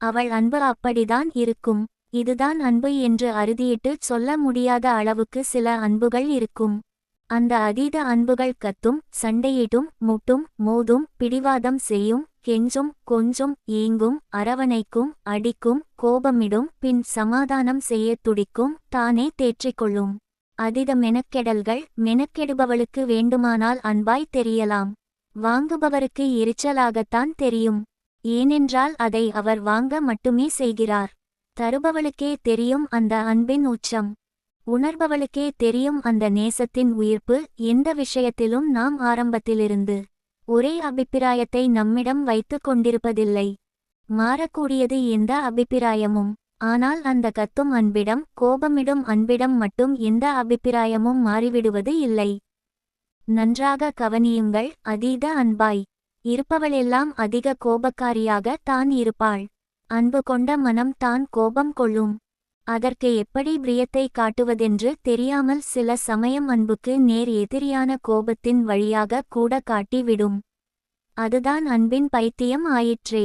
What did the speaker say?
அவள் அன்பு அப்படிதான் இருக்கும். இதுதான் அன்பு என்று அறுதியிட்டு சொல்ல முடியாத அளவுக்கு சில அன்புகள் இருக்கும். அந்த அதீத அன்புகள் கத்தும் சண்டையிடும் முட்டும் மோதும் பிடிவாதம் செய்யும் கெஞ்சும் கொஞ்சும் ஏங்கும் அரவணைக்கும் அடிக்கும் கோபமிடும் பின் சமாதானம் செய்ய துடிக்கும் தானே தேற்றிக்கொள்ளும். அதித மெனக்கெடல்கள் மெனக்கெடுபவளுக்கு வேண்டுமானால் அன்பாய் தெரியலாம். வாங்குபவருக்கு எரிச்சலாகத்தான் தெரியும். ஏனென்றால் அதை அவர் வாங்க மட்டுமே செய்கிறார். தருபவளுக்கே தெரியும் அந்த அன்பின் உச்சம். உணர்பவளுக்கே தெரியும் அந்த நேசத்தின் உயிர்ப்பு. எந்த விஷயத்திலும் நாம் ஆரம்பத்திலிருந்து ஒரே அபிப்பிராயத்தை நம்மிடம் வைத்துக் கொண்டிருப்பதில்லை. மாறக்கூடியது எந்த அபிப்பிராயமும். ஆனால் அந்த கத்தும் அன்பிடம் கோபமிடும் அன்பிடம் மட்டும் எந்த அபிப்பிராயமும் மாறிவிடுவது இல்லை. நன்றாக கவனியுங்கள் அதீத அன்பாய். இருப்பவளெல்லாம் அதிக கோபக்காரியாக தான் இருப்பாள். அன்பு கொண்ட மனம் தான் கோபம் கொள்ளும். அதற்கு எப்படி பிரியத்தை காட்டுவதென்று தெரியாமல் சில சமயம் அன்புக்கு நேர் எதிரியான கோபத்தின் வழியாக கூட காட்டி விடும் அதுதான் அன்பின் பைத்தியம் ஆயிற்றே.